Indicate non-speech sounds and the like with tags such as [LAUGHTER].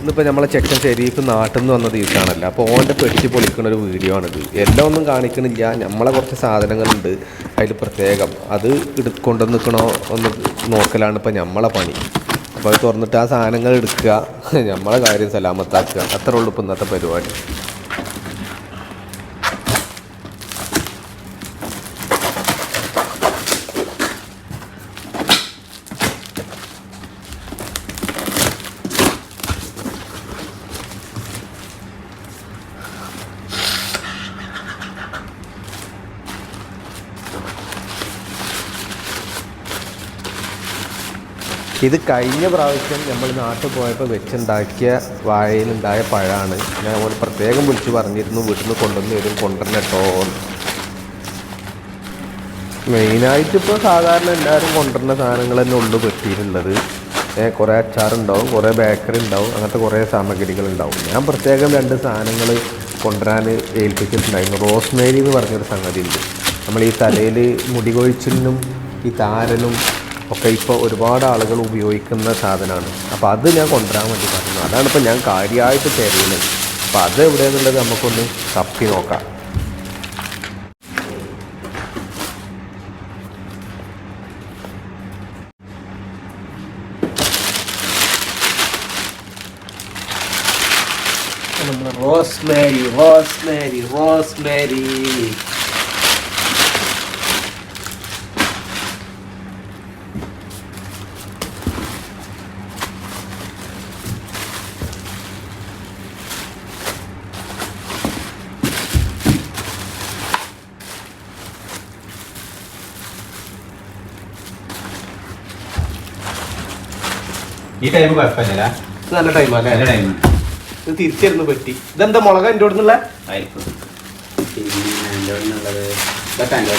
ഇന്നിപ്പോൾ നമ്മളെ ചെക്കൻ ഷെരീഫ് നാട്ടിൽ നിന്ന് വന്ന ദിവസമാണല്ലോ അപ്പോൾ ഓന്റെ പെട്ടി പൊളിക്കുന്ന ഒരു വീഡിയോ ആണിത്. എല്ലാം ഒന്നും കാണിക്കണില്ല. നമ്മളെ കുറച്ച് സാധനങ്ങളുണ്ട്. അതിൽ പ്രത്യേകം അത് കൊണ്ടുവന്ന് നിൽക്കണോ ഒന്ന് നോക്കലാണ് ഇപ്പോൾ നമ്മളെ പണി. അപ്പോൾ അത് തുറന്നിട്ട് ആ സാധനങ്ങൾ എടുക്കുക. [LAUGHS] നമ്മളെ കാര്യം സലാമത്താക്കുക. അത്രേ ഉള്ളൂ ഇപ്പോൾ ഇന്നത്തെ പരിപാടി. ഇത് കഴിഞ്ഞ പ്രാവശ്യം നമ്മൾ നാട്ടിൽ പോയപ്പോൾ വെച്ചുണ്ടാക്കിയ വാഴയിലുണ്ടായ പഴമാണ്. ഞാൻ ഒരു പ്രത്യേകം വിളിച്ച് പറഞ്ഞിരുന്നു വീട്ടിൽ നിന്ന് കൊണ്ടുവന്ന് വരും കൊണ്ടുവരണം കേട്ടോ. മെയിനായിട്ട് ഇപ്പോൾ സാധാരണ എല്ലാവരും കൊണ്ടുവരുന്ന സാധനങ്ങൾ തന്നെ ഉള്ളു പറ്റിയിട്ടുള്ളത് കുറേ കുറേ അച്ചാറുണ്ടാവും കുറേ ബേക്കറി ഉണ്ടാവും അങ്ങനത്തെ കുറേ സാമഗ്രികൾ ഉണ്ടാവും. ഞാൻ പ്രത്യേകം രണ്ട് സാധനങ്ങൾ കൊണ്ടുവരാൻ ഏൽപ്പിച്ചിട്ടുണ്ടായിരുന്നു. റോസ്മേരി എന്ന് പറഞ്ഞൊരു സംഗതി ഉണ്ട് നമ്മൾ ഈ തലയിൽ മുടി കൊഴിച്ചിലിനും ഈ താരനും ഒക്കെ ഇപ്പോൾ ഒരുപാട് ആളുകൾ ഉപയോഗിക്കുന്ന സാധനമാണ് അപ്പോൾ അത് ഞാൻ കൊണ്ടുവരാൻ വേണ്ടി പറഞ്ഞു. അതാണ് ഇപ്പോൾ ഞാൻ കാര്യമായിട്ട് തിരയുന്നത് അപ്പോൾ അത് എവിടെ എന്നുള്ളത് നമുക്കൊന്ന് കപ്പി നോക്കാം. Rosemary rosemary rosemary. ഈ ടൈം കുഴപ്പമില്ല. ഇത് നല്ല ടൈമാണ് നല്ല ടൈം ഇത് തിരിച്ചിരുന്ന് പറ്റി ഇതെന്താ മുളക് എന്റെ അവിടെ ആയിരിക്കും പിന്നെ എന്റെ ഉള്ളത് ഇതൊക്കെ എന്റെ